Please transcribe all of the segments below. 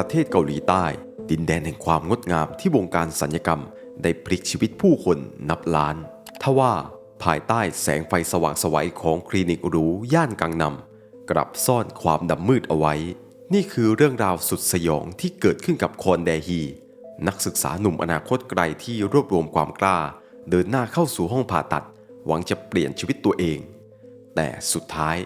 ประเทศเกาหลีใต้ ดินแดนแห่งความงดงามที่วงการสัญญกรรม ได้พลิกชีวิตผู้คนนับล้าน ทว่าภายใต้แสงไฟสว่างไสวัยของคลินิกหรูย่านกังนำกลับซ่อนความดำมืดเอาไว้ นี่คือเรื่องราวสุดสยองที่เกิดขึ้นกับคอนแดฮี นักศึกษาหนุ่มอนาคตไกลที่รวบรวมความกล้า เดินหน้าเข้าสู่ห้องผ่าตัด หวังจะเปลี่ยนชีวิตตัวเอง แต่สุดท้าย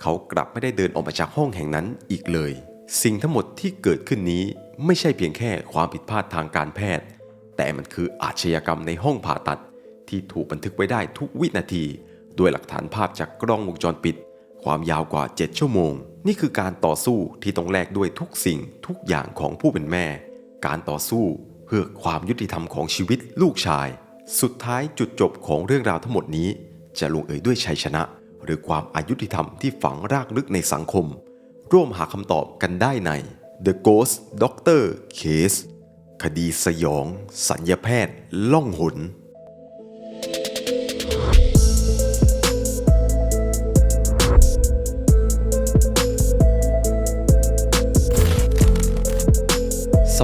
เขากลับไม่ได้เดินออกมาจากห้องแห่งนั้นอีกเลย สิ่งทั้งหมดที่เกิดขึ้นนี้ไม่ใช่เพียงแค่ความผิดพลาดทางการแพทย์ แต่มันคืออาชญากรรมในห้องผ่าตัด ที่ถูกบันทึกไว้ได้ทุกวินาที ด้วยหลักฐานภาพจากกล้องวงจรปิด ความยาวกว่า 7 ชั่วโมง นี่คือการต่อสู้ที่ต้องแลกด้วยทุกสิ่งทุกอย่างของผู้เป็นแม่ การต่อสู้เพื่อความยุติธรรมของชีวิตลูกชาย สุดท้ายจุดจบของเรื่องราวทั้งหมดนี้ จะลงเอยด้วยชัยชนะ หรือความอายุติธรรมที่ฝังรากลึกในสังคม ร่วมหาคำตอบกันได้ใน The Ghost Doctor Case คดีสยอง สัญญาแพทย์ ล่องหน ส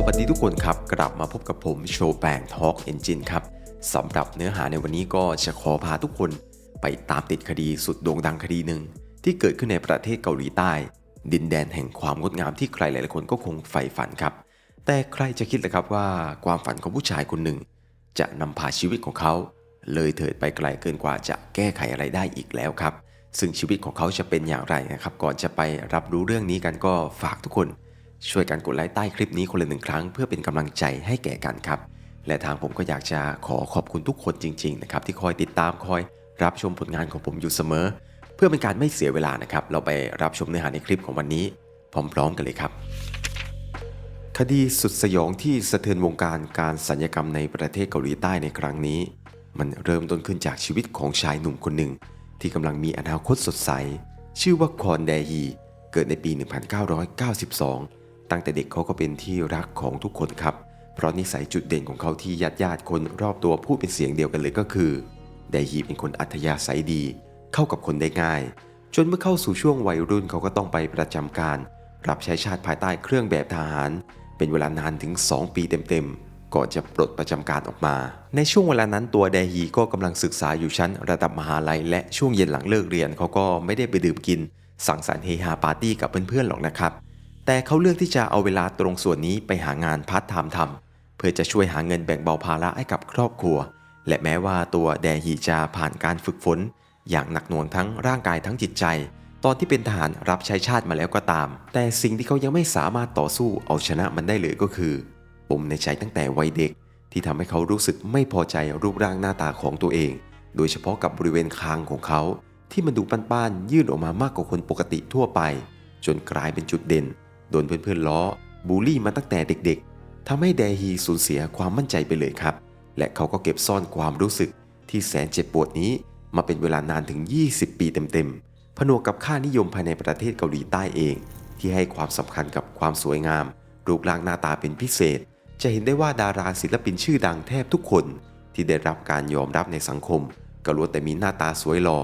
วัสดีทุกคนครับ กลับมาพบกับผมโชว์แปงทอล์กเอนจินครับสำหรับเนื้อหาในวันนี้ก็จะขอพาทุกคนไปตามติดคดีสุดโด่งดังคดีหนึ่งที่เกิดขึ้นในประเทศเกาหลีใต้ ดินแดนแห่งความงดงามที่ใครหลายๆคนก็คงใฝ่ฝันครับ แต่ใครจะคิดเลยครับว่าความฝันของผู้ชายคนหนึ่ง จะนำพาชีวิตของเขา เลยเถิดไปไกลเกินกว่าจะแก้ไขอะไรได้อีกแล้วครับ ซึ่งชีวิตของเขาจะเป็นอย่างไรนะครับ ก่อนจะไปรับรู้เรื่องนี้กันก็ฝากทุกคน ช่วยกันกดไลค์ใต้คลิปนี้คนละหนึ่งครั้ง เพื่อเป็นกำลังใจให้แก่กันครับ และทางผมก็อยากจะขอขอบคุณทุกคนจริงๆนะครับที่คอยติดตามคอยรับชมผลงานของผมอยู่เสมอ เพื่อเป็นการไม่เสียเวลานะครับ เราไปรับชมเนื้อหาในคลิปของวันนี้ พร้อมๆกันเลยครับ คดีสุดสยองที่สะเทือนวงการการสัญญกรรมในประเทศเกาหลีใต้ในครั้งนี้ มันเริ่มต้นขึ้นจากชีวิตของชายหนุ่มคนหนึ่ง ที่กำลังมีอนาคตสดใส ชื่อว่าคอนแดฮีเกิดในปี 1992 ตั้งแต่เด็กเขาก็เป็นที่รักของทุกคนครับ เพราะนิสัยจุดเด่นของเขาที่ญาติญาติคนรอบตัวพูดเป็นเสียงเดียวกันเลยก็คือแดฮีเป็นคนอัธยาศัยดี เข้ากับคนได้ง่าย จนเมื่อเข้าสู่ช่วงวัยรุ่นเขาก็ต้องไปประจำการ รับใช้ชาติภายใต้เครื่องแบบทหาร เป็นเวลานานถึง 2 ปีเต็มๆ ก่อนจะปลดประจำการออกมา ในช่วงเวลานั้นตัวแดฮีก็กำลังศึกษาอยู่ชั้นระดับมหาลัย และช่วงเย็นหลังเลิกเรียนเขาก็ไม่ได้ไปดื่มกิน สังสรรค์เฮฮาปาร์ตี้กับเพื่อนๆหรอกนะครับ แต่เขาเลือกที่จะเอาเวลาตรงส่วนนี้ไปหางานพาร์ทไทม์ทำเพื่อจะช่วยหาเงินแบ่งเบาภาระให้กับครอบครัวและแม้ว่าตัวแดฮีจะผ่านการฝึกฝน อย่างหนักหน่วงทั้งร่างกายทั้งจิตใจ ตอนที่เป็นทหารรับใช้ชาติมาแล้วก็ตาม แต่สิ่งที่เขายังไม่สามารถต่อสู้เอาชนะมันได้เลยก็คือปมในใจตั้งแต่วัยเด็ก ที่ทำให้เขารู้สึกไม่พอใจรูปร่างหน้าตาของตัวเอง โดยเฉพาะกับบริเวณคางของเขา ที่มันดูป้านๆยื่นออกมามากกว่าคนปกติทั่วไป จนกลายเป็นจุดเด่นโดนเพื่อนๆล้อบูลลี่มาตั้งแต่เด็กๆทำให้แดฮีสูญเสียความมั่นใจไปเลยครับ และเขาก็เก็บซ่อนความรู้สึกที่แสนเจ็บปวดนี้ มาเป็นเวลานานถึง 20 ปีเต็มๆ ผนวกกับค่านิยมภายในประเทศเกาหลีใต้เอง ที่ให้ความสำคัญกับความสวยงาม รูปร่างหน้าตาเป็นพิเศษ จะเห็นได้ว่าดาราศิลปินชื่อดังแทบทุกคน ที่ได้รับการยอมรับในสังคมก็ล้วนแต่มีหน้าตาสวยหล่อ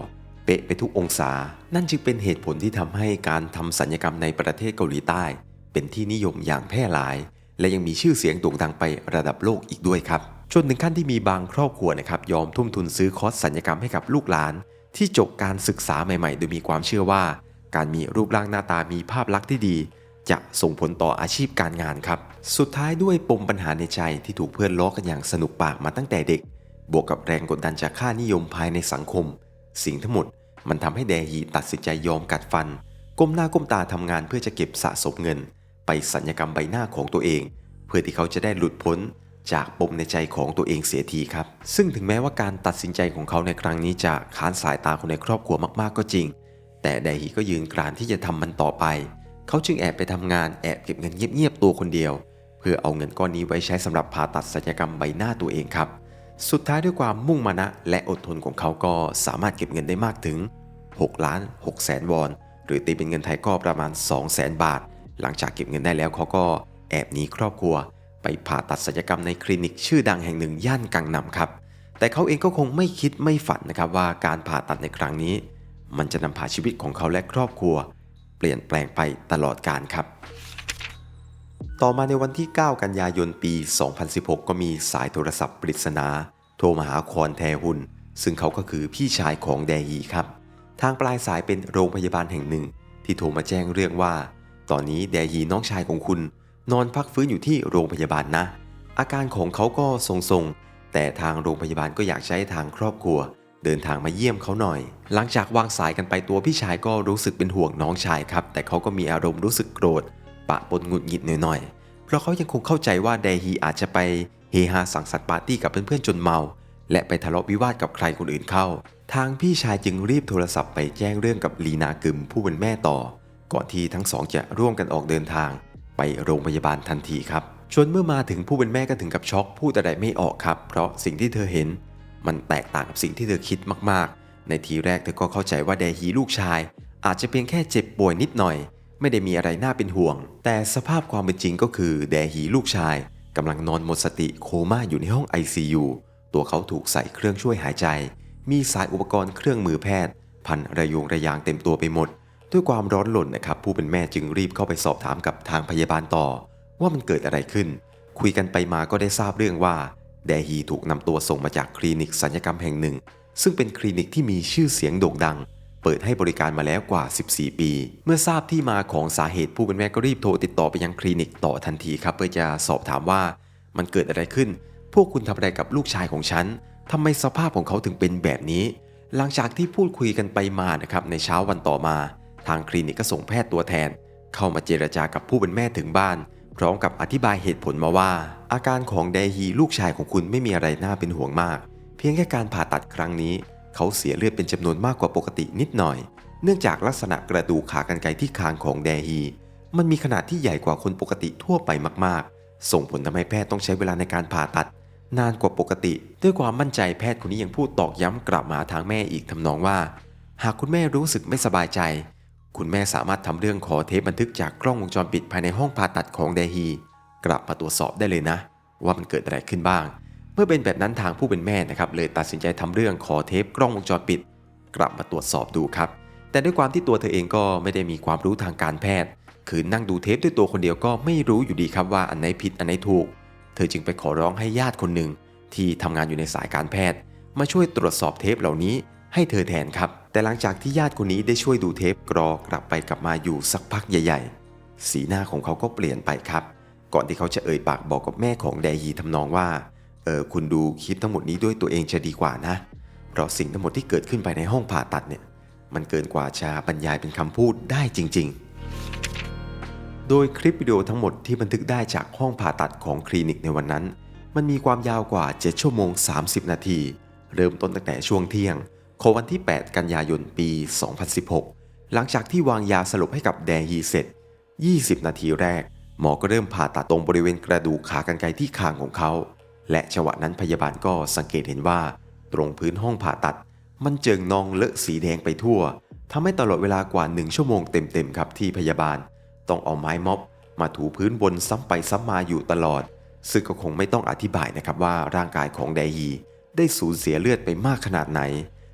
เป๊ะไปทุกองศา นั่นจึงเป็นเหตุผลที่ทำให้การทำสัญญกรรมในประเทศเกาหลีใต้ เป็นที่นิยมอย่างแพร่หลาย และยังมีชื่อเสียงโด่งดังไประดับโลกอีกด้วยครับ จนถึงขั้นที่มีบางครอบครัวนะครับยอมทุ่มทุนซื้อคอร์สสัญญกรรมให้กับลูกหลาน ที่จบการศึกษาใหม่ ๆ โดยมีความเชื่อว่า การมีรูปร่างหน้าตามีภาพลักษณ์ที่ดี จะส่งผลต่ออาชีพการงานครับ สุดท้ายด้วยปมปัญหาในใจที่ถูกเพื่อนล้อกันอย่างสนุกปากมาตั้งแต่เด็ก บวกกับแรงกดดันจากค่านิยมภายในสังคม สิ่งทั้งหมด มันทำให้แดฮีตัดสินใจยอมกัดฟัน ก้มหน้าก้มตาทำงานเพื่อจะเก็บสะสมเงิน ไปสัญญกรรมใบหน้าของตัวเอง เพื่อที่เขาจะได้หลุดพ้น จากปมในใจของตัวเองเสียทีครับ ซึ่งถึงแม้ว่าการตัดสินใจของเขาในครั้งนี้จะค้านสายตาคนในครอบครัวมากๆก็จริง แต่ไดฮีก็ยืนกรานที่จะทำมันต่อไป เขาจึงแอบไปทำงานแอบเก็บเงินเงียบๆตัวคนเดียว เพื่อเอาเงินก้อนนี้ไว้ใช้สำหรับผ่าตัดศัลยกรรมใบหน้าตัวเองครับ สุดท้ายด้วยความมุ่งมานะและอดทนของเขาก็สามารถเก็บเงินได้มากถึง6ล้าน6แสนวอน หรือตีเป็นเงินไทยก็ประมาณ2แสนบาท หลังจากเก็บเงินได้แล้วเขาก็แอบหนีครอบครัว ไปผ่าตัดศัลยกรรมในคลินิกชื่อดังแห่งหนึ่งย่านกังนำครับ แต่เขาเองก็คงไม่คิดไม่ฝันนะครับว่าการผ่าตัดในครั้งนี้ มันจะนำพาชีวิตของเขาและครอบครัว เปลี่ยนแปลงไปตลอดกาลครับ ต่อมาในวันที่ 9 กันยายนปี 2016 ก็มีสายโทรศัพท์ปริศนาโทรมาหาคอนแทหุนซึ่งเขาก็คือพี่ชายของแดฮีครับ ทางปลายสายเป็นโรงพยาบาลแห่งหนึ่ง ที่โทรมาแจ้งเรื่องว่า ตอนนี้แดฮีน้องชายของคุณ นอนพักฟื้นอยู่ที่โรงพยาบาลนะ อาการของเขาก็ทรงๆ แต่ทางโรงพยาบาลก็อยากใช้ทางครอบครัว เดินทางมาเยี่ยมเขาหน่อย หลังจากวางสายกันไปตัวพี่ชายก็รู้สึกเป็นห่วงน้องชายครับ แต่เขาก็มีอารมณ์รู้สึกโกรธ ปะปนหงุดหงิดหน่อยๆ เพราะเขายังคงเข้าใจว่าแดฮีอาจจะไปเฮฮาสังสรรค์ปาร์ตี้กับเพื่อนๆจนเมา และไปทะเลาะวิวาทกับใครคนอื่นเข้า ทางพี่ชายจึงรีบโทรศัพท์ไปแจ้งเรื่องกับลีนากึมผู้เป็นแม่ต่อ ก่อนที่ทั้งสองจะร่วมกันออกเดินทาง ไปโรงพยาบาลทันทีครับจนเมื่อมาถึงผู้เป็นแม่ก็ถึงกับช็อกพูดอะไรไม่ออกครับ เพราะสิ่งที่เธอเห็น มันแตกต่างกับสิ่งที่เธอคิดมากๆ ในทีแรกเธอก็เข้าใจว่าแดฮีลูกชาย อาจจะเพียงแค่เจ็บป่วยนิดหน่อย ไม่ได้มีอะไรน่าเป็นห่วง แต่สภาพความเป็นจริงก็คือแดฮีลูกชายกำลังนอนหมดสติโคม่าอยู่ในห้อง ICU ตัวเขาถูกใส่เครื่องช่วยหายใจ มีสายอุปกรณ์เครื่องมือแพทย์ พันระยงระยางเต็มตัวไปหมด ด้วยความร้อนหล่นนะครับ ผู้เป็นแม่จึงรีบเข้าไปสอบถามกับทางพยาบาลต่อ ว่ามันเกิดอะไรขึ้น คุยกันไปมาก็ได้ทราบเรื่องว่า แดฮีถูกนำตัวส่งมาจากคลินิกสัญญกรรมแห่งหนึ่ง ซึ่งเป็นคลินิกที่มีชื่อเสียงโด่งดัง เปิดให้บริการมาแล้วกว่า 14 ปี เมื่อทราบที่มาของสาเหตุผู้เป็นแม่ก็รีบโทรติดต่อไปยังคลินิกต่อทันทีครับเพื่อจะสอบถามว่ามันเกิดอะไรขึ้น พวกคุณทำอะไรกับลูกชายของฉันทำไมสภาพของเขาถึงเป็นแบบนี้ หลังจากที่พูดคุยกันไปมานะครับในเช้าวันต่อมา ทางคลินิกก็ส่งแพทย์ตัวแทน เข้ามาเจรจากับผู้เป็นแม่ถึงบ้าน พร้อมกับอธิบายเหตุผลมาว่า อาการของแดฮีลูกชายของคุณไม่มีอะไรน่าเป็นห่วงมาก เพียงแค่การผ่าตัดครั้งนี้ เขาเสียเลือดเป็นจำนวนมากกว่าปกตินิดหน่อย เนื่องจากลักษณะกระดูกขากรรไกรที่คางของแดฮีมันมีขนาดที่ใหญ่กว่าคนปกติทั่วไปมากๆ ส่งผลทำให้แพทย์ต้องใช้เวลาในการผ่าตัด นานกว่าปกติ ด้วยความมั่นใจแพทย์คนนี้ยังพูดตอกย้ำกลับมาทางแม่อีกทำนองว่า หากคุณแม่รู้สึกไม่สบายใจ คุณแม่สามารถทำเรื่องขอเทปบันทึกจากกล้องวงจรปิดภายในห้องผ่าตัดของเดฮี กลับมาตรวจสอบได้เลยนะ ว่ามันเกิดอะไรขึ้นบ้าง เมื่อเป็นแบบนั้นทางผู้เป็นแม่นะครับเลยตัดสินใจทำเรื่องขอเทปกล้องวงจรปิด กลับมาตรวจสอบดูครับ แต่ด้วยความที่ตัวเธอเองก็ไม่ได้มีความรู้ทางการแพทย์ คือนั่งดูเทปด้วยตัวคนเดียวก็ไม่รู้อยู่ดีครับว่าอันไหนผิดอันไหนถูก เธอจึงไปขอร้องให้ญาติคนหนึ่งที่ทำงานอยู่ในสายการแพทย์ มาช่วยตรวจสอบเทปเหล่านี้ให้เธอแทนครับ แต่หลังจากที่ญาติคนนี้ได้ช่วยดูเทปกรอกลับไปกลับมาอยู่สักพักใหญ่ ๆ สีหน้าของเขาก็เปลี่ยนไปครับ ก่อนที่เขาจะเอ่ยปากบอกกับแม่ของแดยีทำนองว่า เออคุณดูคลิปทั้งหมดนี้ด้วยตัวเองจะดีกว่านะ เพราะสิ่งทั้งหมดที่เกิดขึ้นภายในห้องผ่าตัดเนี่ย มันเกินกว่าจะบรรยายเป็นคำพูดได้จริง ๆ โดยคลิปวิดีโอทั้งหมดที่บันทึกได้จากห้องผ่าตัดของคลินิกในวันนั้น มันมีความยาวกว่า 7 ชั่วโมง 30 นาที เริ่มต้นตั้งแต่ช่วงเที่ยง ของวันที่ 8 กันยายนปี 2016 หลังจากที่วางยาสลบให้กับแดฮีเสร็จ 20 นาทีแรก หมอก็เริ่มผ่าตัดตรงบริเวณกระดูกขากรรไกรที่คางของเขา และจังหวะนั้นพยาบาลก็สังเกตเห็นว่า ตรงพื้นห้องผ่าตัด มันเจิงนองเลอะสีแดงไปทั่วทำให้ตลอดเวลากว่า 1 ชั่วโมงเต็มๆครับที่พยาบาล ต้องเอาไม้ม็อบ มาถูพื้นบนซ้ำไปซ้ำมาอยู่ตลอด ซึ่งก็คงไม่ต้องอธิบายนะครับว่าร่างกายของแดฮีได้สูญเสียเลือดไปมากขนาดไหน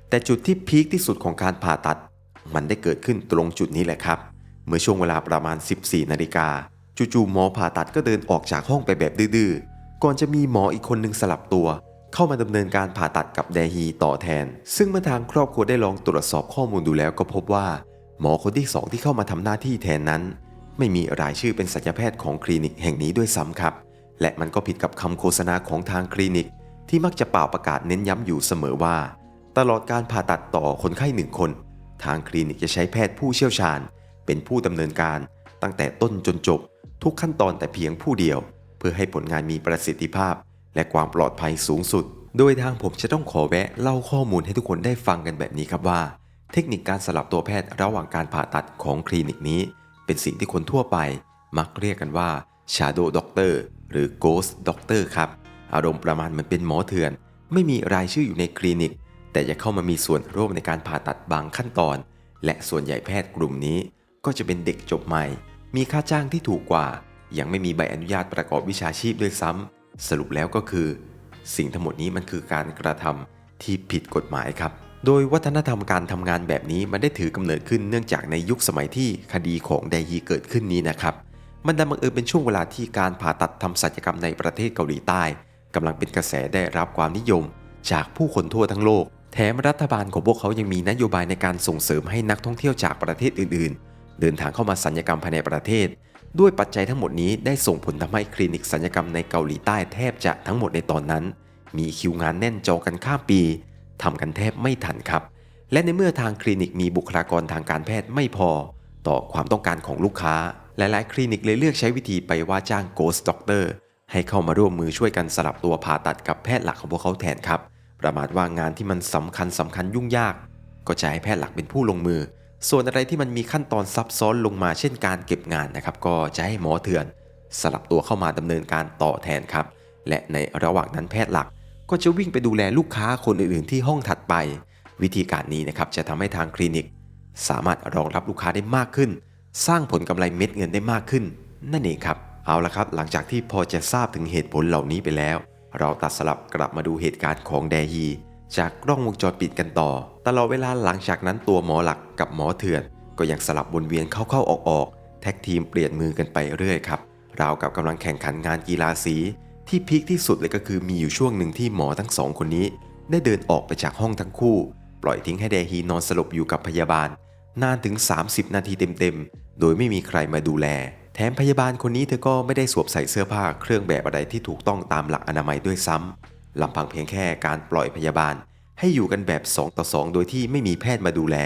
แต่จุดที่พีคที่สุดของการผ่าตัด มันได้เกิดขึ้นตรงจุดนี้แหละครับ เมื่อช่วงเวลาประมาณ 14 นาฬิกาจู่ๆหมอผ่าตัดก็เดินออกจากห้องไปแบบดื้อๆ ก่อนจะมีหมออีกคนหนึ่งสลับตัว เข้ามาดำเนินการผ่าตัดกับแดฮีต่อแทน ซึ่งเมื่อทางครอบครัวได้ลองตรวจสอบข้อมูลดูแล้วก็พบว่า หมอคนที่สองที่เข้ามาทำหน้าที่แทนนั้น ไม่มีรายชื่อเป็นสัญญแพทย์ของคลินิกแห่งนี้ด้วยซ้ำครับ และมันก็ผิดกับคำโฆษณาของทางคลินิก ที่มักจะเป่าประกาศเน้นย้ำอยู่เสมอว่า ตลอดการผ่าตัดต่อคนไข้หนึ่งคน ทางคลินิกจะใช้แพทย์ผู้เชี่ยวชาญ เป็นผู้ดำเนินการ ตั้งแต่ต้นจนจบ ทุกขั้นตอนแต่เพียงผู้เดียว เพื่อให้ผลงานมีประสิทธิภาพ และความปลอดภัยสูงสุด โดยทางผมจะต้องขอแวะเล่าข้อมูลให้ทุกคนได้ฟังกันแบบนี้ครับว่า เทคนิคการสลับตัวแพทย์ระหว่างการผ่าตัดของคลินิกนี้ เป็นสิ่งที่คนทั่วไป มักเรียกกันว่า Shadow Doctor หรือ Ghost Doctor ครับ อารมณ์ประมาณเหมือนเป็นหมอเถื่อน ไม่มีรายชื่ออยู่ในคลินิก แต่จะเข้ามามีส่วนร่วมในการผ่าตัดบางขั้นตอน และส่วนใหญ่แพทย์กลุ่มนี้ ก็จะเป็นเด็กจบใหม่ มีค่าจ้างที่ถูกกว่า ยังไม่มีใบอนุญาตประกอบวิชาชีพด้วยซ้ำสรุปแล้วก็คือ สิ่งทั้งหมดนี้มันคือการกระทำที่ผิดกฎหมายครับ โดยวัฒนธรรมการทำงานแบบนี้มันได้ถือกำเนิดขึ้นเนื่องจากในยุคสมัยที่คดีของไดฮีเกิดขึ้นนี้นะครับ มันดันบังเอิญเป็นช่วงเวลาที่การผ่าตัดทำศัลยกรรมในประเทศเกาหลีใต้กำลังเป็นกระแสได้รับความนิยม จากผู้คนทั่วทั้งโลก แถมรัฐบาลของพวกเขายังมีนโยบายในการส่งเสริมให้นักท่องเที่ยวจากประเทศอื่นๆ เดินทางเข้ามาศัลยกรรมภายในประเทศ ด้วยปัจจัยทั้งหมดนี้ได้ส่งผลทำให้คลินิกศัลยกรรมในเกาหลีใต้แทบจะทั้งหมดในตอนนั้น มีคิวงานแน่นจองกันข้ามปีทำกันแทบไม่ทันครับ และในเมื่อทางคลินิกมีบุคลากรทางการแพทย์ไม่พอ ต่อความต้องการของลูกค้า หลายๆ คลินิกเลยเลือกใช้วิธีไปว่าจ้าง Ghost Doctor ให้เข้ามาร่วมมือช่วยกันสลับตัวผ่าตัดกับแพทย์หลักของพวกเขาแทนครับ ประมาทว่างานที่มันสำคัญสำคัญยุ่งยาก ก็จะให้แพทย์หลักเป็นผู้ลงมือ ส่วนอะไรที่มันมีขั้นตอนซับซ้อนลงมาเช่นการเก็บงานนะครับ ก็จะให้หมอเถื่อน สลับตัวเข้ามาดำเนินการต่อแทนครับ และในระหว่างนั้นแพทย์หลัก ก็จะวิ่งไปดูแลลูกค้าคนอื่นๆ ที่ห้องถัดไป วิธีการนี้นะครับจะทำให้ทางคลินิก สามารถรองรับลูกค้าได้มากขึ้น สร้างผลกำไรเม็ดเงินได้มากขึ้น นั่นเองครับเอาละครับ หลังจากที่พอจะทราบถึงเหตุผลเหล่านี้ไปแล้ว เราตัดสลับกลับมาดูเหตุการณ์ของแดฮี จากกล้องวงจรปิดกันต่อ ตลอดเวลาหลังจากนั้นตัวหมอหลักกับหมอเถื่อน ก็ยังสลับวนเวียนเข้าๆออกๆ แท็กทีมเปลี่ยนมือกันไปเรื่อยครับราวกับกำลังแข่งขันงานกีฬาสี ที่พีคที่สุดเลยก็คือมีอยู่ช่วงหนึ่งที่หมอทั้งสองคนนี้ ได้เดินออกไปจากห้องทั้งคู่ ปล่อยทิ้งให้แดฮีนอนสลบอยู่กับพยาบาล นานถึง 30 นาทีเต็มๆ โดยไม่มีใครมาดูแล ถมพยาบาลคนนี้เธอก็ไม่ได้สวมใส่เสื้อผ้าเครื่องแบบอะไรที่ถูกต้องตามหลักอนามัยด้วยซ้ำลำพังเพียงแค่การปล่อยพยาบาล ให้อยู่กันแบบ 2 ต่อ 2 โดยที่ไม่มีแพทย์มาดูแล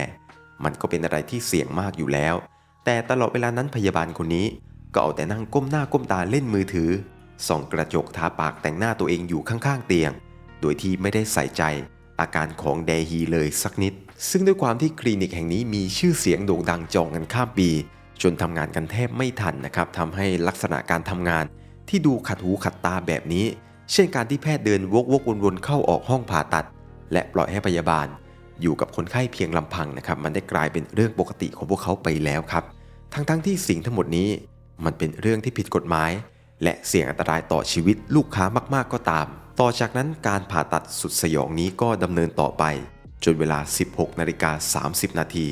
มันก็เป็นอะไรที่เสี่ยงมากอยู่แล้ว แต่ตลอดเวลานั้นพยาบาลคนนี้ ก็เอาแต่นั่งก้มหน้าก้มตาเล่นมือถือส่องกระจกทาปากแต่งหน้าตัวเองอยู่ข้างๆเตียง โดยที่ไม่ได้ใส่ใจอาการของแดฮีเลยสักนิด ซึ่งด้วยความที่คลินิกแห่งนี้มีชื่อเสียงโด่งดังจองกันข้ามปี จนทำงานกันแทบไม่ทันนะครับทำให้ลักษณะการทำงานที่ดูขัดหูขัดตาแบบนี้ เช่นการที่แพทย์เดินวกวกวนๆเข้าออกห้องผ่าตัด และปล่อยให้พยาบาล อยู่กับคนไข้เพียงลำพังนะครับ มันได้กลายเป็นเรื่องปกติของพวกเขาไปแล้วครับ ทั้งๆทที่สิ่งทั้งหมดนี้ มันเป็นเรื่องที่ผิดกฎหมาย และเสี่ยงอันตรายต่อชีวิตลูกค้ามากๆก็ตาม ต่อจากนั้นการผ่าตัดสุดสยองนี้ก็ดำเนินต่อไป จนเวลา 16นาฬิกา30 นาที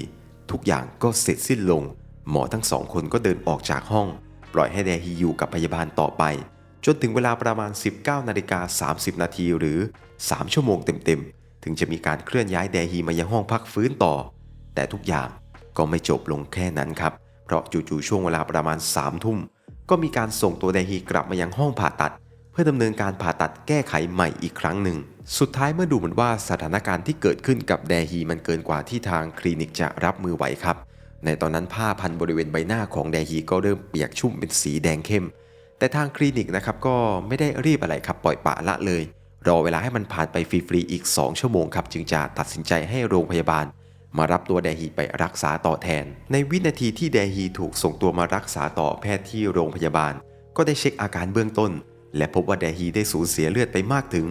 ทุกอย่างก็เสร็จสิ้นลง หมอทั้งสองคนก็เดินออกจากห้อง ปล่อยให้แดฮีอยู่กับพยาบาลต่อไป จนถึงเวลาประมาณ 19นาฬิกา30 นาทีหรือ 3 ชั่วโมงเต็มๆ ถึงจะมีการเคลื่อนย้ายแดฮีมายังห้องพักฟื้นต่อ แต่ทุกอย่างก็ไม่จบลงแค่นั้นครับ เพราะจู่ๆช่วงเวลาประมาณ3ทุ่มก็มีการส่งตัวแดฮีกลับมายังห้องผ่าตัด เพื่อดำเนินการผ่าตัดแก้ไขใหม่อีกครั้งหนึ่ง สุดท้ายเมื่อดูเหมือนว่าสถานการณ์ที่เกิดขึ้นกับแดฮีมันเกินกว่าที่ทางคลินิกจะรับมือไหวครับ ในตอนนั้นผ้าพันบริเวณใบหน้าของแดฮีก็เริ่มเปียกชุ่มเป็นสีแดงเข้ม แต่ทางคลินิกนะครับก็ไม่ได้รีบอะไรครับปล่อยปละละเลย รอเวลาให้มันผ่านไปฟรีๆอีก 2 ชั่วโมงครับจึงจะตัดสินใจให้โรงพยาบาล มารับตัวแดฮีไปรักษาต่อแทน ในวินาทีที่แดฮีถูกส่งตัวมารักษาต่อแพทย์ที่โรงพยาบาล ก็ได้เช็คอาการเบื้องต้น และพบว่าแดฮีได้สูญเสียเลือดไปมากถึง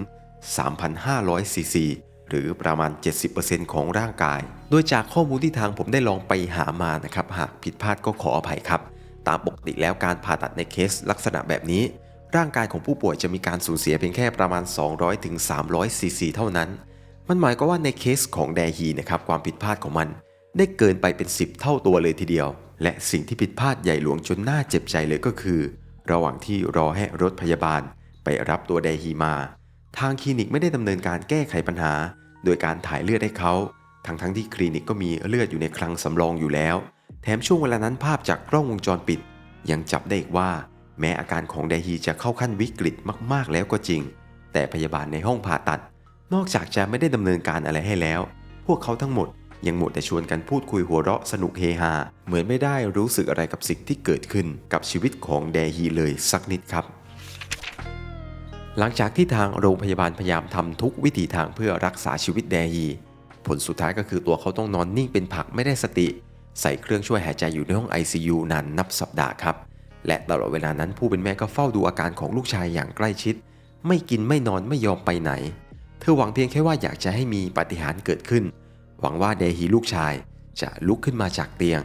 3,500ซีซี หรือประมาณ 70%ของร่างกาย โดยจากข้อมูลที่ทางผมได้ลองไปหามานะครับ หากผิดพลาดก็ขออภัยครับ ตามปกติแล้วการผ่าตัดในเคสลักษณะแบบนี้ ร่างกายของผู้ป่วยจะมีการสูญเสียเพียงแค่ประมาณ 200ถึง300ซีซีเท่านั้น มันหมายก็ว่าในเคสของแดฮีนะครับความผิดพลาดของมัน ได้เกินไปเป็น 10 เท่าตัวเลยทีเดียว และสิ่งที่ผิดพลาดใหญ่หลวงจนน่าเจ็บใจเลยก็คือ ระหว่างที่รอให้รถพยาบาล ไปรับตัวแดฮีมา ทางคลินิกไม่ได้ดำเนินการแก้ไขปัญหา โดยการถ่ายเลือดให้เขาทั้งทั้งๆที่คลินิกก็มีเลือดอยู่ในคลังสำรองอยู่แล้ว แถมช่วงเวลานั้นภาพจากกล้องวงจรปิด ยังจับได้อีกว่า แม้อาการของแดฮีจะเข้าขั้นวิกฤตมากๆแล้วก็จริง แต่พยาบาลในห้องผ่าตัด นอกจากจะไม่ได้ดำเนินการอะไรให้แล้ว พวกเขาทั้งหมดยังหมดแต่ชวนกันพูดคุยหัวเราะสนุกเฮฮาเหมือนไม่ได้รู้สึกอะไรกับสิ่งที่เกิดขึ้นกับชีวิตของแดฮีเลยสักนิดครับ หลังจากที่ทางโรงพยาบาลพยายามทำทุกวิถีทางเพื่อรักษาชีวิตแดฮี ผลสุดท้ายก็คือตัวเขาต้องนอนนิ่งเป็นผักไม่ได้สติ ใส่เครื่องช่วยหายใจอยู่ในห้อง ICU นานนับสัปดาห์ครับ และตลอดเวลานั้นผู้เป็นแม่ก็เฝ้าดูอาการของลูกชายอย่างใกล้ชิด ไม่กินไม่นอนไม่ยอมไปไหน เธอหวังเพียงแค่ว่าอยากจะให้มีปาฏิหาริย์เกิดขึ้น หวังว่าเดฮีลูกชายจะลุกขึ้นมาจากเตียง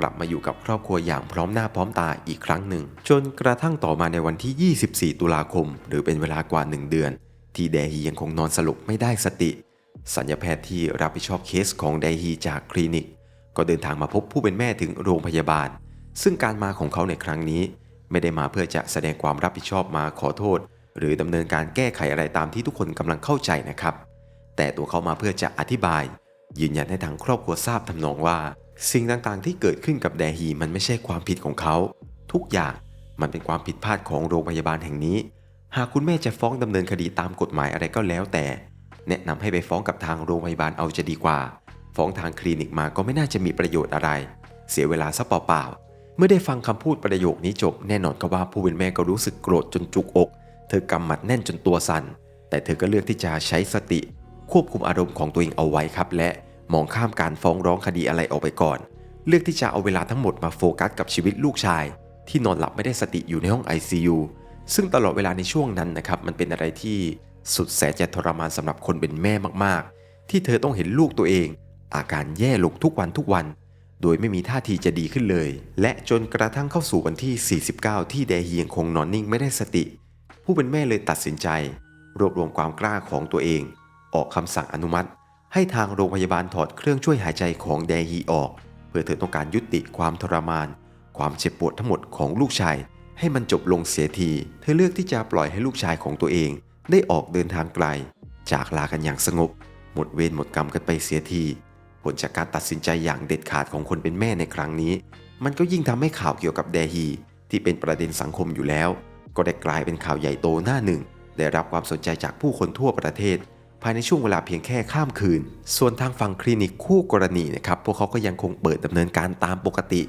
กลับมาอยู่กับครอบครัวอย่างพร้อมหน้าพร้อมตาอีกครั้งหนึ่ง จนกระทั่งต่อมาในวันที่ 24 ตุลาคม หรือเป็นเวลากว่า 1 เดือน ที่เดฮียังคงนอนสลบไม่ได้สติ สัญญาแพทย์ที่รับผิดชอบเคสของเดฮีจากคลินิก ก็เดินทางมาพบผู้เป็นแม่ถึงโรงพยาบาล ซึ่งการมาของเขาในครั้งนี้ ไม่ได้มาเพื่อจะแสดงความรับผิดชอบมาขอโทษ หรือดำเนินการแก้ไขอะไรตามที่ทุกคนกำลังเข้าใจนะครับ แต่ตัวเขามาเพื่อจะอธิบาย ยืนยันให้ทางครอบครัวทราบทำนองว่า สิ่งต่างๆที่เกิดขึ้นกับแดฮีมันไม่ใช่ความผิดของเขา ทุกอย่างมันเป็นความผิดพลาดของโรงพยาบาลแห่งนี้ หากคุณแม่จะฟ้องดำเนินคดีตามกฎหมายอะไรก็แล้วแต่ แนะนำให้ไปฟ้องกับทางโรงพยาบาลเอาจะดีกว่า ฟ้องทางคลินิกมาก็ไม่น่าจะมีประโยชน์อะไร เสียเวลาซะเปล่าๆเมื่อได้ฟังคำพูดประโยคนี้จบแน่นอนก็ว่าผู้เป็นแม่ก็รู้สึกโกรธจนจุกอก เธอกำหมัดแน่นจนตัวสั่นแต่เธอก็เลือกที่จะใช้สติ ควบคุมอารมณ์ของตัวเองเอาไว้ครับ และมองข้ามการฟ้องร้องคดีอะไรออกไปก่อน เลือกที่จะเอาเวลาทั้งหมดมาโฟกัสกับชีวิตลูกชาย ที่นอนหลับไม่ได้สติอยู่ในห้อง ICU ซึ่งตลอดเวลาในช่วงนั้นนะครับมันเป็นอะไรที่สุดแสนจะทรมานสำหรับคนเป็นแม่มากๆ ที่เธอต้องเห็นลูกตัวเอง อาการแย่ลงทุกวันทุกวัน โดยไม่มีท่าทีจะดีขึ้นเลย และจนกระทั่งเข้าสู่วันที่ 49 ที่แดฮียังคงนอนนิ่งไม่ได้สติ ผู้เป็นแม่เลยตัดสินใจ รวบรวมความกล้าของตัวเอง ออกคำสั่งอนุมัติ ให้ทางโรงพยาบาลถอดเครื่องช่วยหายใจของแดฮีออก เพื่อเธอต้องการยุติความทรมาน ความเจ็บปวดทั้งหมดของลูกชาย ให้มันจบลงเสียที เธอเลือกที่จะปล่อยให้ลูกชายของตัวเอง ได้ออกเดินทางไกล จากลากันอย่างสงบ หมดเวรหมดกรรมกันไปเสียทีผลจากการตัดสินใจอย่างเด็ดขาดของคนเป็นแม่ในครั้งนี้ มันก็ยิ่งทำให้ข่าวเกี่ยวกับแดฮี ที่เป็นประเด็นสังคมอยู่แล้ว ก็ได้กลายเป็นข่าวใหญ่โตหน้าหนึ่ง ได้รับความสนใจจากผู้คนทั่วประเทศ ภายในช่วงเวลาเพียงแค่ข้ามคืน ส่วนทางฝั่งคลินิกคู่กรณีนะครับ พวกเขาก็ยังคงเปิดดำเนินการตามปกติ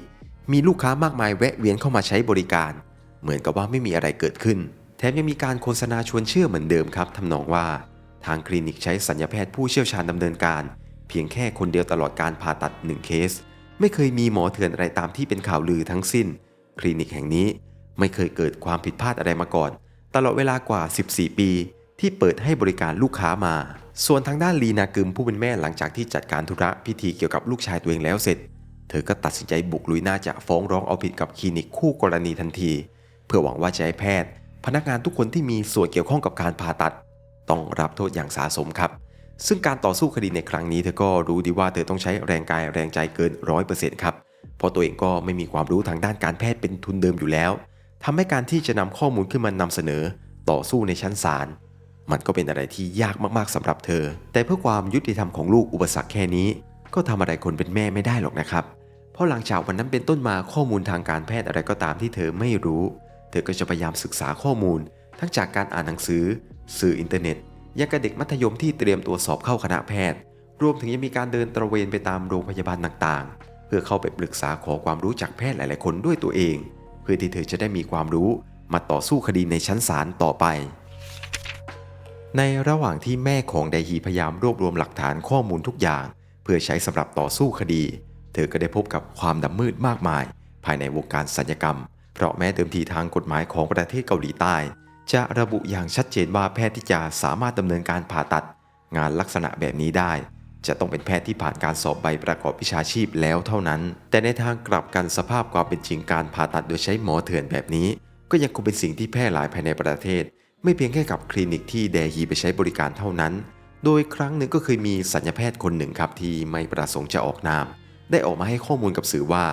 มีลูกค้ามากมายแวะเวียนเข้ามาใช้บริการ เหมือนกับว่าไม่มีอะไรเกิดขึ้น แถมยังมีการโฆษณาชวนเชื่อเหมือนเดิมครับทำนองว่า ทางคลินิกใช้สัญญาแพทย์ผู้เชี่ยวชาญดำเนินการ เพียงแค่คนเดียวตลอดการผ่าตัด1เคส ไม่เคยมีหมอเถื่อนอะไรตามที่เป็นข่าวลือทั้งสิ้น คลินิกแห่งนี้ไม่เคยเกิดความผิดพลาดอะไรมาก่อน ตลอดเวลากว่า 14 ปี ที่เปิดให้บริการลูกค้ามา ส่วนทางด้านลีนากึมผู้เป็นแม่หลังจากที่จัดการธุระพิธีเกี่ยวกับลูกชายตัวเองแล้วเสร็จ เธอก็ตัดสินใจบุกลุยหน้าจะฟ้องร้องเอาผิดกับคลินิกคู่กรณีทันที เพื่อหวังว่าจะให้แพทย์ พนักงานทุกคนที่มีส่วนเกี่ยวข้องกับการผ่าตัด ต้องรับโทษอย่างสาสมครับ ซึ่งการต่อสู้คดีในครั้งนี้เธอก็รู้ดีว่าเธอต้องใช้แรงกายแรงใจเกินร้อยเปอร์เซ็นต์ครับเพราะตัวเองก็ไม่มีความรู้ทางด้านการแพทย์เป็นทุนเดิมอยู่แล้วทำให้การที่จะนำข้อมูลขึ้นมานำเสนอ ต่อสู้ในชั้นศาล มันก็เป็นอะไรที่ยากมากๆสำหรับเธอ แต่เพื่อความยุติธรรมของลูกอุปสรรคแค่นี้ ก็ทำอะไรคนเป็นแม่ไม่ได้หรอกนะครับ เพราะหลังจากวันนั้นเป็นต้นมาข้อมูลทางการแพทย์อะไรก็ตามที่เธอไม่รู้ เธอก็จะพยายามศึกษาข้อมูล ทั้งจากการอ่านหนังสือ สื่ออินเทอร์เน็ตยังกับเด็กมัธยมที่เตรียมตัวสอบเข้าคณะแพทย์ รวมถึงยังมีการเดินตระเวนไปตามโรงพยาบาลต่างๆ เพื่อเข้าไปปรึกษาขอความรู้จากแพทย์หลาย ๆ คนด้วยตัวเอง เพื่อที่เธอจะได้มีความรู้มาต่อสู้คดีในชั้นศาลต่อไป ในระหว่างที่แม่ของไดฮีพยายามรวบรวมหลักฐานข้อมูลทุกอย่าง เพื่อใช้สำหรับต่อสู้คดี เธอก็ได้พบกับความดำมืดมากมาย ภายในวงการสัญญกรรม เพราะแม้เดิมทีทางกฎหมายของประเทศเกาหลีใต้ จะระบุอย่างชัดเจนว่าแพทย์ที่จะสามารถดำเนินการผ่าตัด งานลักษณะแบบนี้ได้ จะต้องเป็นแพทย์ที่ผ่านการสอบใบประกอบวิชาชีพแล้วเท่านั้น แต่ในทางกลับกันสภาพความเป็นจริงการผ่าตัดโดยใช้หมอเถื่อนแบบนี้ ก็ยังคงเป็นสิ่งที่แพร่หลายภายในประเทศ ไม่เพียงแค่กับคลินิกที่แดฮีไปใช้บริการเท่านั้น โดยครั้งหนึ่งก็เคยมีสัญญาแพทย์คนหนึ่งครับที่ไม่ประสงค์จะออกนาม ได้ออกมาให้ข้อมูลกับสื่อว่า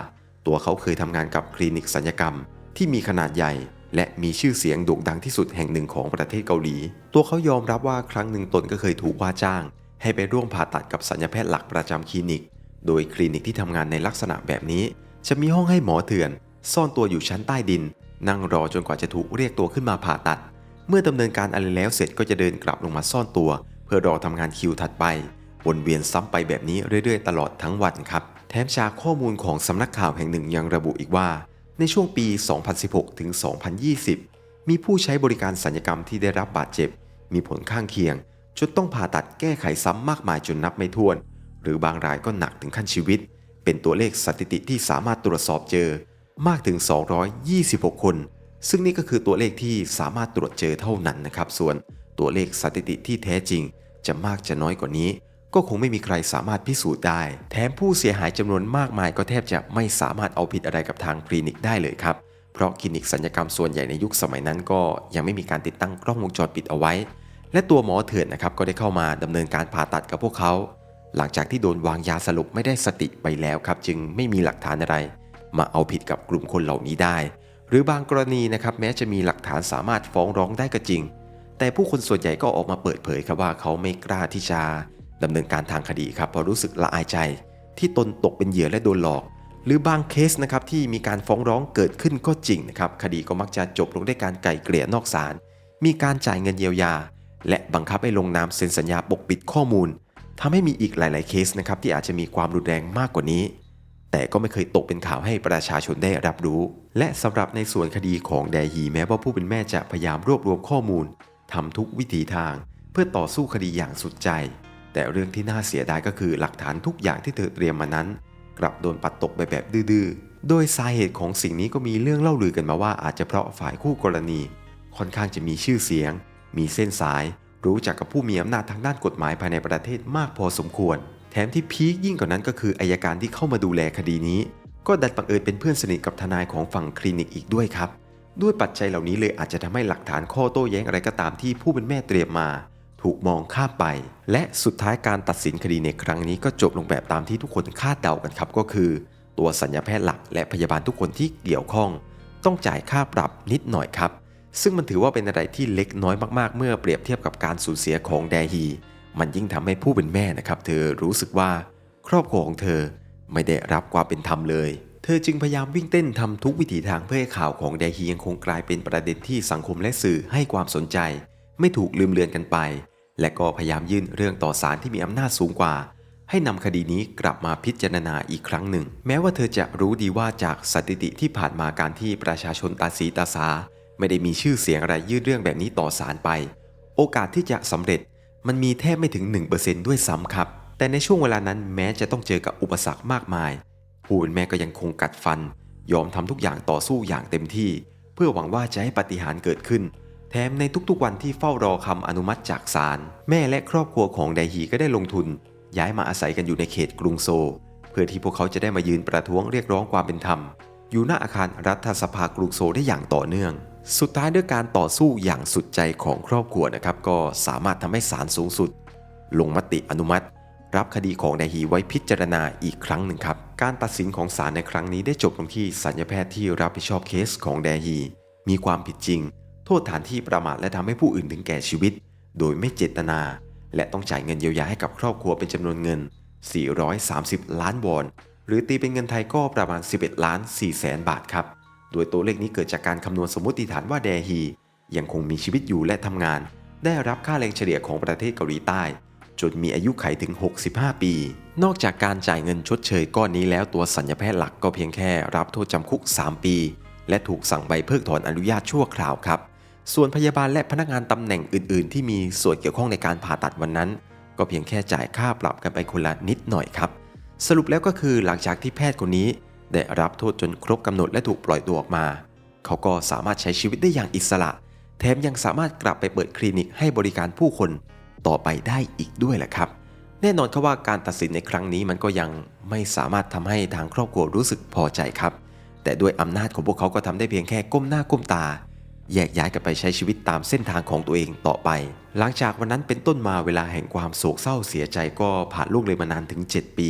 ตัวเขาเคยทำงานกับคลินิกสัญญกรรม ที่มีขนาดใหญ่ และมีชื่อเสียงโด่งดังที่สุดแห่งหนึ่งของประเทศเกาหลี ตัวเขายอมรับว่าครั้งหนึ่งตนก็เคยถูกว่าจ้าง ให้ไปร่วมผ่าตัดกับสัญญาแพทย์หลักประจำคลินิก โดยคลินิกที่ทำงานในลักษณะแบบนี้ จะมีห้องให้หมอเถื่อน ซ่อนตัวอยู่ชั้นใต้ดิน นั่งรอจนกว่าจะถูกเรียกตัวขึ้นมาผ่าตัด เมื่อดำเนินการอะไรแล้วเสร็จก็จะเดินกลับลงมาซ่อนตัว เพื่อรอทำงานคิวถัดไป วนเวียนซ้ำไปแบบนี้เรื่อยๆ ตลอดทั้งวันครับ แถมจากข้อมูลของสำนักข่าวแห่งหนึ่งยังระบุอีกว่า ในช่วงปี 2016 ถึง 2020 มีผู้ใช้บริการสัญญกรรมที่ได้รับบาดเจ็บ มีผลข้างเคียงจนต้องผ่าตัดแก้ไขซ้ำมากมายจนนับไม่ถ้วน หรือบางรายก็หนักถึงขั้นชีวิต เป็นตัวเลขสถิติที่สามารถตรวจสอบเจอ มากถึง 226 คน ซึ่งนี่ก็คือตัวเลขที่สามารถตรวจเจอเท่านั้นนะครับ ส่วนตัวเลขสถิติที่แท้จริง จะมากจะน้อยกว่านี้ ก็คงไม่มีใครสามารถพิสูจน์ได้ แถมผู้เสียหายจำนวนมากมายก็แทบจะไม่สามารถเอาผิดอะไรกับทางคลินิกได้เลยครับ เพราะคลินิกสัญญกรรมส่วนใหญ่ในยุคสมัยนั้นก็ยังไม่มีการติดตั้งกล้องวงจรปิดเอาไว้ และตัวหมอเถื่อนนะครับก็ได้เข้ามาดำเนินการผ่าตัดกับพวกเขา หลังจากที่โดนวางยาสลบไม่ได้สติไปแล้วครับ จึงไม่มีหลักฐานอะไร มาเอาผิดกับกลุ่มคนเหล่านี้ได้ หรือบางกรณีนะครับแม้จะมีหลักฐานสามารถฟ้องร้องได้ก็จริง แต่ผู้คนส่วนใหญ่ก็ออกมาเปิดเผยครับว่าเขาไม่กล้าที่จะดำเนินการทางคดีครับเพราะรู้สึกละอายใจ ที่ตนตกเป็นเหยื่อและโดนหลอก หรือบางเคสนะครับที่มีการฟ้องร้องเกิดขึ้นก็จริงนะครับคดีก็มักจะจบลงด้วยการไกล่เกลี่ยนอกศาลมีการจ่ายเงินเยียวยา และบังคับให้ลงนามเซ็นสัญญาปกปิดข้อมูลทำให้มีอีกหลาย ๆเคสนะครับที่อาจจะมีความรุนแรงมากกว่านี้ แต่ก็ไม่เคยตกเป็นข่าวให้ประชาชนได้รับรู้ และสำหรับในส่วนคดีของแดฮีแม้ว่าผู้เป็นแม่จะพยายามรวบรวมข้อมูลทำทุกวิถีทาง เพื่อต่อสู้คดีอย่างสุดใจ แต่เรื่องที่น่าเสียดายก็คือหลักฐานทุกอย่างที่เธอเตรียมมานั้น กลับโดนปัดตกไปแบบดื้อๆโดยสาเหตุของสิ่งนี้ก็มีเรื่องเล่าลือกันมาว่าอาจจะเพราะฝ่ายคู่กรณี ค่อนข้างจะมีชื่อเสียง มีเส้นสาย รู้จักกับผู้มีอำนาจทางด้านกฎหมายภายในประเทศมากพอสมควร แถมที่พีคยิ่งกว่านั้นก็คืออายการที่เข้ามาดูแลคดีนี้ ก็ดันบังเอิญเป็นเพื่อนสนิทกับทนายของฝั่งคลินิกอีกด้วยครับ ด้วยปัจจัยเหล่านี้เลยอาจจะทำให้หลักฐานข้อโต้แย้งอะไรก็ตามที่ผู้เป็นแม่เตรียมมา ถูกมองข้ามไป และสุดท้ายการตัดสินคดีในครั้งนี้ก็จบลงแบบตามที่ทุกคนคาดเดากันครับก็คือ ตัวสัญญาแพทย์หลักและพยาบาลทุกคนที่เกี่ยวข้อง ต้องจ่ายค่าปรับนิดหน่อยครับซึ่งมันถือว่าเป็นอะไรที่เล็กน้อยมากๆ เมื่อเปรียบเทียบกับการสูญเสียของแดฮี มันยิ่งทำให้ผู้เป็นแม่นะครับเธอรู้สึกว่าครอบครัวของเธอไม่ได้รับความเป็นธรรมเลย เธอจึงพยายามวิ่งเต้นทำทุกวิถีทางเพื่อให้ข่าวของแดฮียังคงกลายเป็นประเด็นที่สังคมและสื่อให้ความสนใจ ไม่ถูกลืมเลือนกันไป และก็พยายามยื่นเรื่องต่อศาลที่มีอำนาจสูงกว่า ให้นำคดีนี้กลับมาพิจารณาอีกครั้งหนึ่ง แม้ว่าเธอจะรู้ดีว่าจากสถิติที่ผ่านมาการที่ประชาชนตาสีตาสาไม่ได้มีชื่อเสียงอะไรยื่นเรื่องแบบนี้ต่อศาลไป โอกาสที่จะสำเร็จ มันมีแทบไม่ถึง 1%ด้วยซ้ำครับ แต่ในช่วงเวลานั้นแม้จะต้องเจอกับอุปสรรคมากมาย ผู้เป็นแม่ก็ยังคงกัดฟัน ยอมทำทุกอย่างต่อสู้อย่างเต็มที่ เพื่อหวังว่าจะให้ปฏิหารเกิดขึ้น แถมในทุกๆวันที่เฝ้ารอคำอนุมัติจากศาลแม่และครอบครัวของไดฮีก็ได้ลงทุน ย้ายมาอาศัยกันอยู่ในเขตกรุงโซลเพื่อที่พวกเขาจะได้มายืนประท้วงเรียกร้องความเป็นธรรม อยู่หน้าอาคารรัฐสภากรุงโซลได้อย่างต่อเนื่อง สุดท้ายด้วยการต่อสู้อย่างสุดใจของครอบครัวนะครับ ก็สามารถทำให้ศาลสูงสุด ลงมติอนุมัติ รับคดีของไดฮีไว้พิจารณาอีกครั้งหนึ่งครับ การตัดสินของศาลในครั้งนี้ได้จบลงที่สัญญาแพทย์ที่รับผิดชอบเคสของไดฮี มีความผิดจริง โทษฐานที่ประมาทและทำให้ผู้อื่นถึงแก่ชีวิต โดยไม่เจตนา และต้องจ่ายเงินเยียวยาให้กับครอบครัวเป็นจำนวนเงิน 430 ล้านวอน หรือตีเป็นเงินไทยก็ประมาณ 11 ล้าน4แสนบาทครับ โดยตัวเลขนี้เกิดจากการคำนวณสมมติฐานว่าแดฮี ยังคงมีชีวิตอยู่และทำงาน ได้รับค่าแรงเฉลี่ยของประเทศเกาหลีใต้จนมีอายุไขถึง 65 ปี นอกจากการจ่ายเงินชดเชยก้อนนี้แล้วตัวสัญญาแพทย์หลักก็เพียงแค่รับโทษจำคุก 3 ปี และถูกสั่งใบเพิกถอนอนุญาตชั่วคราวครับ ส่วนพยาบาลและพนักงานตำแหน่งอื่น ๆ ที่มีส่วนเกี่ยวข้องในการผ่าตัดวันนั้น ก็เพียงแค่จ่ายค่าปรับกันไปคนละนิดหน่อยครับ สรุปแล้วก็คือหลังจากที่แพทย์คนนี้ ได้รับโทษจนครบกำหนดและถูกปล่อยตัวออกมา เขาก็สามารถใช้ชีวิตได้อย่างอิสระ แถมยังสามารถกลับไปเปิดคลินิกให้บริการผู้คนต่อไปได้อีกด้วยแหละครับ แน่นอนครับว่าการตัดสินในครั้งนี้มันก็ยังไม่สามารถทำให้ทางครอบครัวรู้สึกพอใจครับ แต่ด้วยอำนาจของพวกเขาก็ทำได้เพียงแค่ก้มหน้าก้มตา แยกย้ายกันไปใช้ชีวิตตามเส้นทางของตัวเองต่อไป หลังจากวันนั้นเป็นต้นมาเวลาแห่งความโศกเศร้าเสียใจก็ผ่านล่วงเลยมานานถึง 7 ปี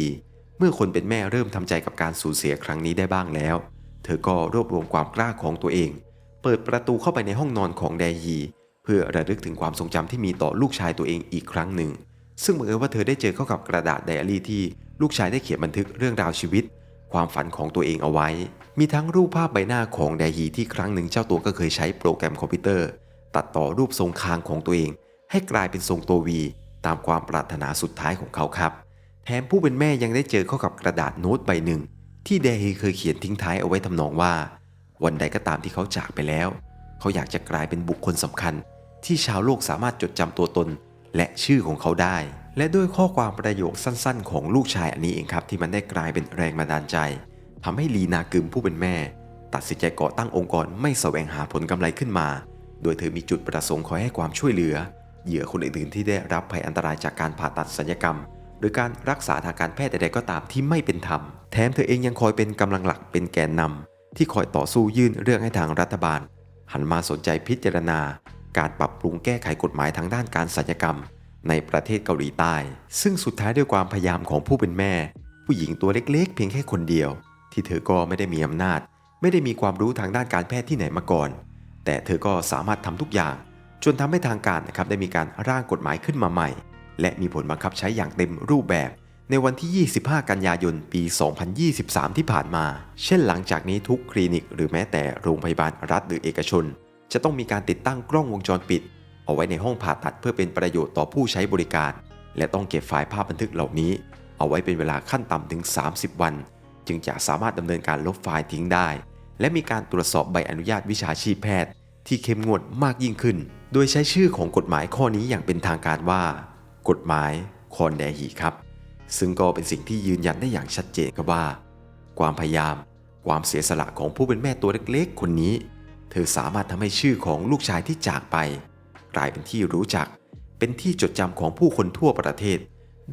เมื่อคนเป็นแม่เริ่มทำใจกับการสูญเสียครั้งนี้ได้บ้างแล้ว เธอก็รวบรวมความกล้าของตัวเอง เปิดประตูเข้าไปในห้องนอนของแดยี เพื่อระลึกถึงความทรงจำที่มีต่อลูกชายตัวเองอีกครั้งหนึ่ง ซึ่งบังเอิญว่าเธอได้เจอเข้ากับกระดาษไดอารี่ที่ลูกชายได้เขียนบันทึกเรื่องราวชีวิต ความฝันของตัวเองเอาไว้ มีทั้งรูปภาพใบหน้าของไดฮีที่ครั้งหนึ่งเจ้าตัวก็เคยใช้โปรแกรมคอมพิวเตอร์ ตัดต่อรูปทรงคางของตัวเอง ให้กลายเป็นทรงตัววีตามความปรารถนาสุดท้ายของเขาครับ แถมผู้เป็นแม่ยังได้เจอเข้ากับกระดาษโน้ตใบหนึ่ง ที่เดฮีเคยเขียนทิ้งท้ายเอาไว้ทำนองว่า วันใดก็ตามที่เขาจากไปแล้ว เขาอยากจะกลายเป็นบุคคลสำคัญ ที่ชาวโลกสามารถจดจำตัวตน และชื่อของเขาได้ และด้วยข้อความประโยคสั้นๆ ของลูกชายอันนี้เองครับ ที่มันได้กลายเป็นแรงบันดาลใจทำให้ลีนากึมผู้เป็นแม่ ตัดสินใจก่อตั้งองค์กรไม่แสวงหาผลกำไรขึ้นมา โดยเธอมีจุดประสงค์คอยให้ความช่วยเหลือ เหยื่อคนอื่นๆที่ได้รับภัยอันตรายจากการผ่าตัดศัลยกรรม หรือการรักษาทางการแพทย์ใดๆก็ตามที่ไม่เป็นธรรม แถมเธอเองยังคอยเป็นกำลังหลักเป็นแกนนำที่คอยต่อสู้ยื่นเรื่องให้ทางรัฐบาล หันมาสนใจพิจารณา การปรับปรุงแก้ไขกฎหมายทางด้านการศัลยกรรม ในประเทศเกาหลีใต้ ซึ่งสุดท้ายด้วยความพยายามของผู้เป็นแม่ ผู้หญิงตัวเล็กๆ เพียงแค่คนเดียว ที่เธอก็ไม่ได้มีอำนาจ ไม่ได้มีความรู้ทางด้านการแพทย์ที่ไหนมาก่อน แต่เธอก็สามารถทำทุกอย่างจนทำให้ทางการนะครับได้มีการร่างกฎหมายขึ้นมาใหม่ และมีผลบังคับใช้อย่างเต็มรูปแบบ ในวันที่ 25 กันยายน ปี 2023 ที่ผ่านมา เช่นหลังจากนี้ทุกคลินิกหรือแม้แต่โรงพยาบาลรัฐหรือเอกชน จะต้องมีการติดตั้งกล้องวงจรปิด เอาไว้ในห้องผ่าตัดเพื่อเป็นประโยชน์ต่อผู้ใช้บริการ และต้องเก็บไฟล์ภาพบันทึกเหล่านี้ เอาไว้เป็นเวลาขั้นต่ำถึง 30 วัน จึงจะสามารถดำเนินการลบไฟล์ทิ้งได้ และมีการตรวจสอบใบอนุญาตวิชาชีพแพทย์ ที่เข้มงวดมากยิ่งขึ้น โดยใช้ชื่อของกฎหมายข้อนี้อย่างเป็นทางการว่า กฎหมายคอนแดฮีครับ ซึ่งก็เป็นสิ่งที่ยืนยันได้อย่างชัดเจนครับว่า ความพยายาม ความเสียสละของผู้เป็นแม่ตัวเล็กๆ คนนี้ เธอสามารถทำให้ชื่อของลูกชายที่จากไป กลายเป็นที่รู้จัก เป็นที่จดจำของผู้คนทั่วประเทศ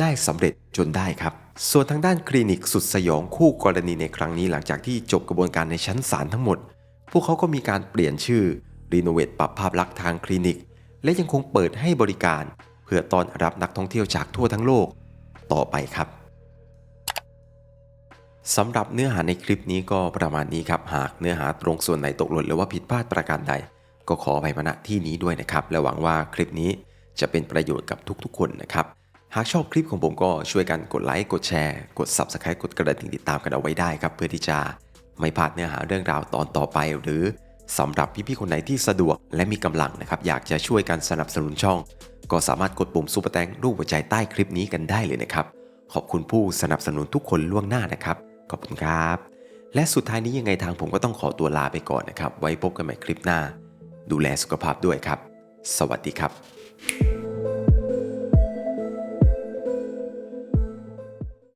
ได้สำเร็จจนได้ครับ ส่วนทางด้านคลินิกสุดสยองคู่กรณีในครั้งนี้หลังจากที่จบกระบวนการในชั้นศาลทั้งหมด พวกเขาก็มีการเปลี่ยนชื่อรีโนเวทปรับภาพลักษณ์ทางคลินิก และยังคงเปิดให้บริการ เพื่อต้อนรับนักท่องเที่ยวจากทั่วทั้งโลก ต่อไปครับสำหรับเนื้อหาในคลิปนี้ก็ประมาณนี้ครับ หากเนื้อหาตรงส่วนไหนตกหล่นหรือว่าผิดพลาดประการใด ก็ขออภัยมาณที่นี้ด้วยนะครับ และหวังว่าคลิปนี้จะเป็นประโยชน์กับทุกๆ คนนะครับ หากชอบคลิปของผมก็ช่วยกันกดไลค์กดแชร์ กด Subscribe กดกระดิ่งติดตามกันเอาไว้ได้ครับ เพื่อที่จะไม่พลาดเนื้อหาเรื่องราวตอนต่อไป หรือสำหรับพี่ๆคนไหนที่สะดวกและมีกำลังนะครับอยากจะช่วยกันสนับสนุนช่อง ก็สามารถกดปุ่มซูเปอร์แตงรูปหัวใจใต้คลิปนี้กันได้เลยนะครับ ขอบคุณผู้สนับสนุนทุกคนล่วงหน้านะครับ ขอบคุณครับ และสุดท้ายนี้ยังไงทางผมก็ต้องขอตัวลาไปก่อนนะครับ ไว้พบกันใหม่คลิปหน้า ดูแลสุขภาพด้วยครับ สวัสดีครับ